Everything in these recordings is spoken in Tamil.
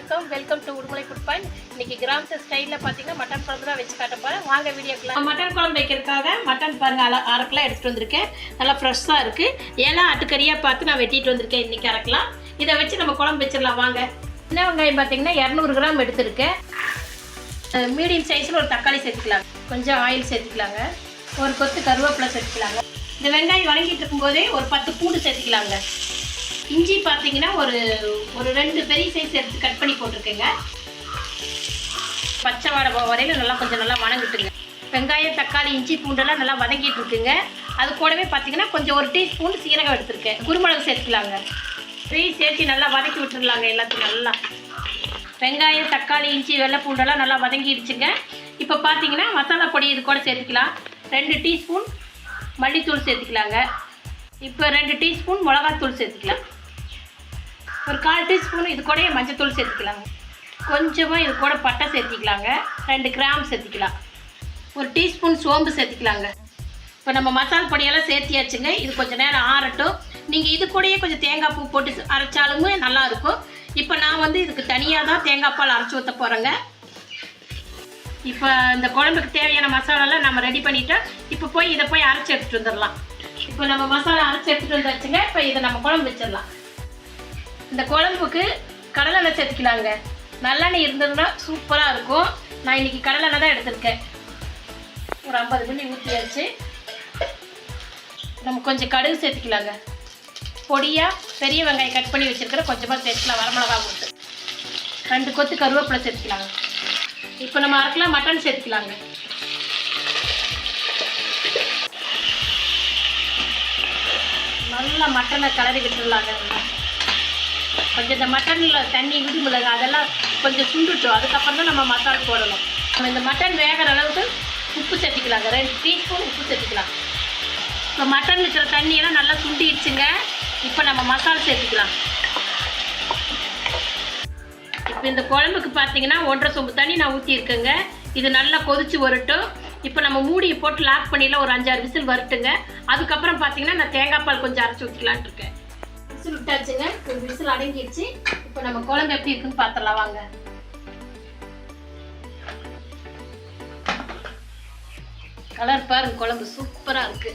வணக்கம். Welcome to Udumalai food point இன்னைக்கு கிராமத்து ஸ்டைலில் பார்த்தீங்கன்னா மட்டன் குழம்பு தான் வச்சு காட்ட போகிறேன் வாங்க வீடியோக்குலாம் மட்டன் குழம்பு வைக்கிறதுக்காக மட்டன் பாருங்க அரை அரை கிலோ எடுத்துகிட்டு வந்திருக்கேன். நல்லா ஃப்ரெஷ்ஷாக இருக்குது ஏழா ஆட்டுக்கறியாக பார்த்து நான் வெட்டிட்டு வந்திருக்கேன். இன்னைக்கு அரைக்கலாம் இதை வச்சு நம்ம குழம்பு வச்சிடலாம். வாங்க. சின்ன வெங்காயம் பார்த்தீங்கன்னா இரநூறு கிராம் எடுத்திருக்கேன். மீடியம் சைஸில் ஒரு தக்காளி சேர்த்துக்கலாம் கொஞ்சம் ஆயில் சேர்த்துக்கலாங்க. ஒரு கொத்து கருவேப்பிலை சேர்த்துக்கலாங்க. இந்த வெங்காயம் வதங்கிட்டு இருக்கும்போதே ஒரு பத்து பூண்டு சேர்த்துக்கலாங்க. இஞ்சி பார்த்தீங்கன்னா ஒரு ஒரு ரெண்டு பெரிய சைஸ் எடுத்து கட் பண்ணி போட்டிருக்கேங்க. பச்சை வாடை வரையில் வரையில நல்லா கொஞ்சம் நல்லா வணங்கிட்டுங்க. வெங்காயம் தக்காளி இஞ்சி பூண்டெல்லாம் நல்லா வதங்கிட்டு இருக்குங்க அது கூடவே பார்த்தீங்கன்னா கொஞ்சம் ஒரு டீஸ்பூன் சீரகம் எடுத்திருக்கேன். குருமிளகு சேர்த்துக்கலாங்க. ஃப்ரீ சேர்த்து நல்லா வதக்கி விட்டுருலாங்க எல்லாத்தையும் நல்லா. வெங்காயம் தக்காளி இஞ்சி வெள்ளை பூண்டெல்லாம் நல்லா வதங்கிடுச்சுங்க. இப்போ பார்த்தீங்கன்னா மசாலா பொடி இது கூட சேர்த்துக்கலாம். ரெண்டு டீஸ்பூன் மல்லித்தூள் சேர்த்துக்கலாங்க. இப்போ ரெண்டு டீஸ்பூன் மிளகாத்தூள் சேர்த்துக்கலாம். ஒரு கால் டீஸ்பூன் இது கூட மஞ்சத்தூள் சேர்த்துக்கலாங்க. கொஞ்சமாக இது கூட பட்டை சேர்த்திக்கலாங்க. ரெண்டு கிராம் சேர்த்திக்கலாம். ஒரு டீஸ்பூன் சோம்பு சேர்த்திக்கலாங்க. இப்போ நம்ம மசால் பொடியெல்லாம் சேர்த்தியாச்சுங்க. இது கொஞ்சம் நேரம் ஆறட்டும். நீங்கள் இது கூடயே கொஞ்சம் தேங்காய் பூ போட்டு அரைச்சாலுமே நல்லாயிருக்கும் இப்போ நான் வந்து இதுக்கு தனியாக தான் தேங்காய் பால் அரைச்சி ஊற்ற போகிறேங்க இப்போ இந்த குழம்புக்கு தேவையான மசாலாலாம் நம்ம ரெடி பண்ணிட்டோம் இப்போ போய் இதை போய் அரைச்சி எடுத்துகிட்டு வந்துடலாம் இப்போ நம்ம மசாலா அரைச்சி எடுத்துகிட்டு வந்தாச்சுங்க. இப்போ இதை நம்ம குழம்பு வச்சிடலாம் இந்த குழம்புக்கு கடலெண்ணெய் சேர்த்துக்கலாங்க நல்லெண்ணெய் இருந்ததுன்னா சூப்பராக இருக்கும். நான் இன்னைக்கு கடலெண்ணெய் தான் எடுத்திருக்கேன். ஒரு ஐம்பது மில்லி ஊற்றியாச்சு நம்ம கொஞ்சம் கடுகு சேர்த்துக்கலாங்க. பொடியாக பெரிய வெங்காயம் கட் பண்ணி வச்சுருக்கிற கொஞ்சமாக சேர்த்துக்கலாம். வரமிளகா போட்டு. ரெண்டு கொத்து கருவேப்பிலை சேர்த்துக்கலாங்க. இப்போ நம்ம அரைக்கலாம் மட்டன் சேர்த்துக்கலாங்க. நல்லா மட்டனை கலரி விட்டுடலாங்க. கொஞ்சம் இந்த மட்டனில் தண்ணி விடுமில்லைங்க அதெல்லாம் கொஞ்சம் சுண்டுட்டோம். அதுக்கப்புறம் தான் நம்ம மசாலா போடணும். நம்ம இந்த மட்டன் வேகிற அளவுக்கு உப்பு சேர்த்திக்கலாங்க ரெண்டு டீஸ்பூன் உப்பு சேர்த்திக்கலாம். இப்போ மட்டன் இருக்கிற தண்ணியெல்லாம் நல்லா சுண்டிடுச்சுங்க. இப்போ நம்ம மசாலா சேர்த்துக்கலாம். இப்போ இந்த குழம்புக்கு பார்த்தீங்கன்னா ஒன்றரை சொம்பு தண்ணி நான் ஊற்றிருக்கேங்க இது நல்லா கொதிச்சு வரட்டும். இப்போ நம்ம மூடியை போட்டு லாக் பண்ணிடலாம். ஒரு அஞ்சாறு விசில் வரட்டுங்க. அதுக்கப்புறம் பார்த்தீங்கன்னா நான் தேங்காய் பால் கொஞ்சம் அரைச்சி ஊற்றிக்கலான்ட்டு இருக்கேன். விசில் விட்டாச்சுங்க. ஒரு விசில் அடங்கிடுச்சு இப்போ நம்ம குழம்பு எப்படி இருக்குன்னு பார்த்துடலாம் வாங்க. கலர் பாருங்க குழம்பு சூப்பராக இருக்கு.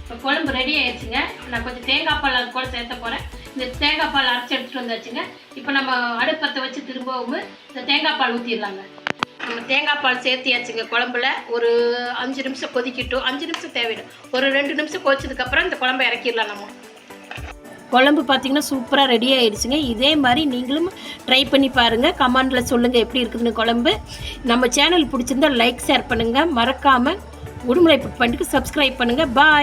இப்போ குழம்பு ரெடி ஆயிடுச்சுங்க நான் கொஞ்சம் தேங்காய் பால் அது கூட சேர்த்த போகிறேன் இந்த தேங்காய் பால் அரைச்சி எடுத்துகிட்டு வந்தாச்சுங்க. இப்போ நம்ம அடுப்பத்தை வச்சு திரும்பவும் இந்த தேங்காய் பால் ஊற்றிடலாங்க நம்ம தேங்காய் பால் சேர்த்தியாச்சுங்க குழம்புல. ஒரு அஞ்சு நிமிஷம் கொதிக்கட்டும். அஞ்சு நிமிஷம் தேவையிடும் ஒரு ரெண்டு நிமிஷம் கொதிச்சதுக்கப்புறம் இந்த குழம்பை இறக்கிடலாம் நம்ம. குழம்பு பார்த்தீங்கன்னா சூப்பராக ரெடி ஆகிடுச்சுங்க இதே மாதிரி நீங்களும் ட்ரை பண்ணி பாருங்கள் கமெண்டில் சொல்லுங்கள் எப்படி இருக்குதுன்னு குழம்பு. நம்ம சேனல் பிடிச்சிருந்தா லைக் ஷேர் பண்ணுங்கள் மறக்காமல் உடுமலை பண்ணிட்டு சப்ஸ்கிரைப் பண்ணுங்கள் பாய்